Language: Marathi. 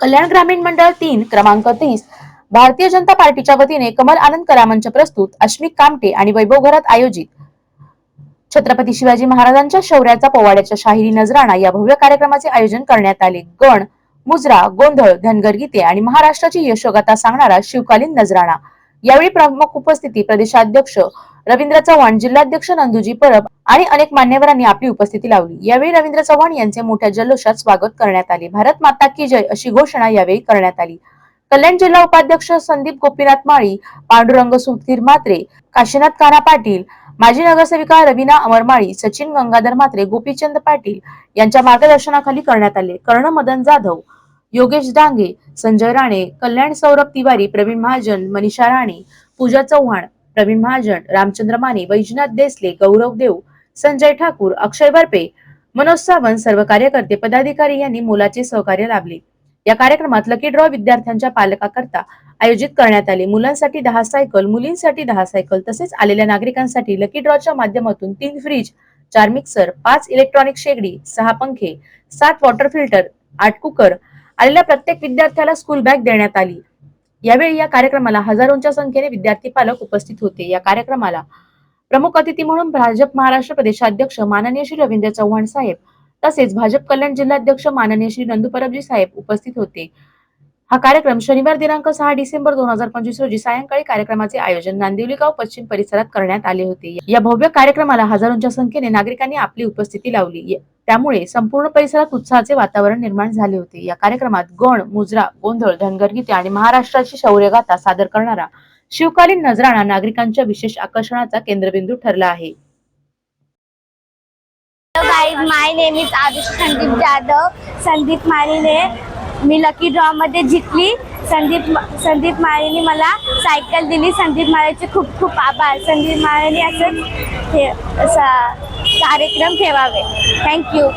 कल्याण ग्रामीण मंडळ तीन क्रमांक तीस भारतीय जनता पार्टीच्या वतीने कमल आनंद कलामंच प्रस्तुत अश्मिक कामटे आणि वैभव घरात आयोजित. छत्रपती शिवाजी महाराजांच्या शौर्याचा पोवाड्याच्या शाहिरी नजराणा या भव्य कार्यक्रमाचे आयोजन करण्यात आले. गण मुजरा गोंधळ धनगर गीते आणि महाराष्ट्राची यशोगाथा सांगणारा शिवकालीन नजराणा. यावेळी प्रमुख उपस्थिती प्रदेशाध्यक्ष रवींद्र चव्हाण जिल्हाध्यक्ष नंदुजी परब आणि अनेक मान्यवरांनी आपली उपस्थिती लावली. यावेळी रवींद्र चव्हाण यांचे मोठ्या जल्लोषात स्वागत करण्यात आले. भारत माता की जय अशी घोषणा यावेळी करण्यात आली. कल्याण जिल्हा उपाध्यक्ष संदीप गोपीनाथ माळी पांडुरंग सुधीर म्हात्रे काशीनाथ काना पाटील माजी नगरसेविका रवीना अमरमाळी सचिन गंगाधर म्हात्रे गोपीचंद पाटील यांच्या मार्गदर्शनाखाली करण्यात आले. कर्ण मदन जाधव योगेश डांगे संजय राणे कल्याण सौरभ तिवारी प्रवीण महाजन मनीषा राणे पूजा चव्हाण प्रवीण महाजन रामचंद्र माने वैजनाथ देसले गौरव देव संजय ठाकूर अक्षय बर्पे मनोज सावंत सर्व कार्यकर्ते पदाधिकारी यांनी मुलाचे सहकार्य लाभले. या कार्यक्रमात लकी ड्रॉ विद्यार्थ्यांच्या पालकाकरता आयोजित करण्यात आले. मुलांसाठी दहा सायकल मुलींसाठी दहा सायकल तसेच आलेल्या नागरिकांसाठी लकी ड्रॉच्या माध्यमातून तीन फ्रीज चार मिक्सर पाच इलेक्ट्रॉनिक शेगडी सहा पंखे सात वॉटर फिल्टर आठ कुकर आलेल्या प्रत्येक विद्यार्थ्याला स्कूल बॅग देण्यात आली. यावेळी या कार्यक्रमाला हजारोंच्या संख्येने विद्यार्थी पालक उपस्थित होते. या कार्यक्रमाला प्रमुख अतिथी म्हणून भाजप महाराष्ट्र प्रदेशाध्यक्ष माननीय श्री रवींद्र चव्हाण साहेब तसेच भाजप कल्याण जिल्हाध्यक्ष माननीय श्री नंदू परबजी साहेब उपस्थित होते. हा कार्यक्रम शनिवार दिनांक सहा डिसेंबर दोन हजार पंचवीस रोजी सायंकाळी कार्यक्रमाचे आयोजन नांदिवलीगाव पश्चिम परिसरात करण्यात आले होते. या भव्य कार्यक्रमाला हजारोंच्या संख्येने नागरिकांनी आपली उपस्थिती लावली. त्यामुळे संपूर्ण परिसरात उत्साहाचे वातावरण निर्माण झाले होते. या कार्यक्रमात गण मुजरा गोंधळ धनगर गीते आणि महाराष्ट्राची शौर्यगाथा सादर करणारा शिवकालीन नजराणा नागरिकांच्या विशेष आकर्षणाचा केंद्रबिंदू ठरला आहे. My name is Adish Sandeep Jadhav Sandeep माळीने मी लकी ड्रॉमध्ये जिंकली. संदीप संदीप माळेने मला सायकल दिली. संदीप माळेचे खूप खूप आभार. संदीप माळेने असंच हे कार्यक्रम ठेवावे. थँक्यू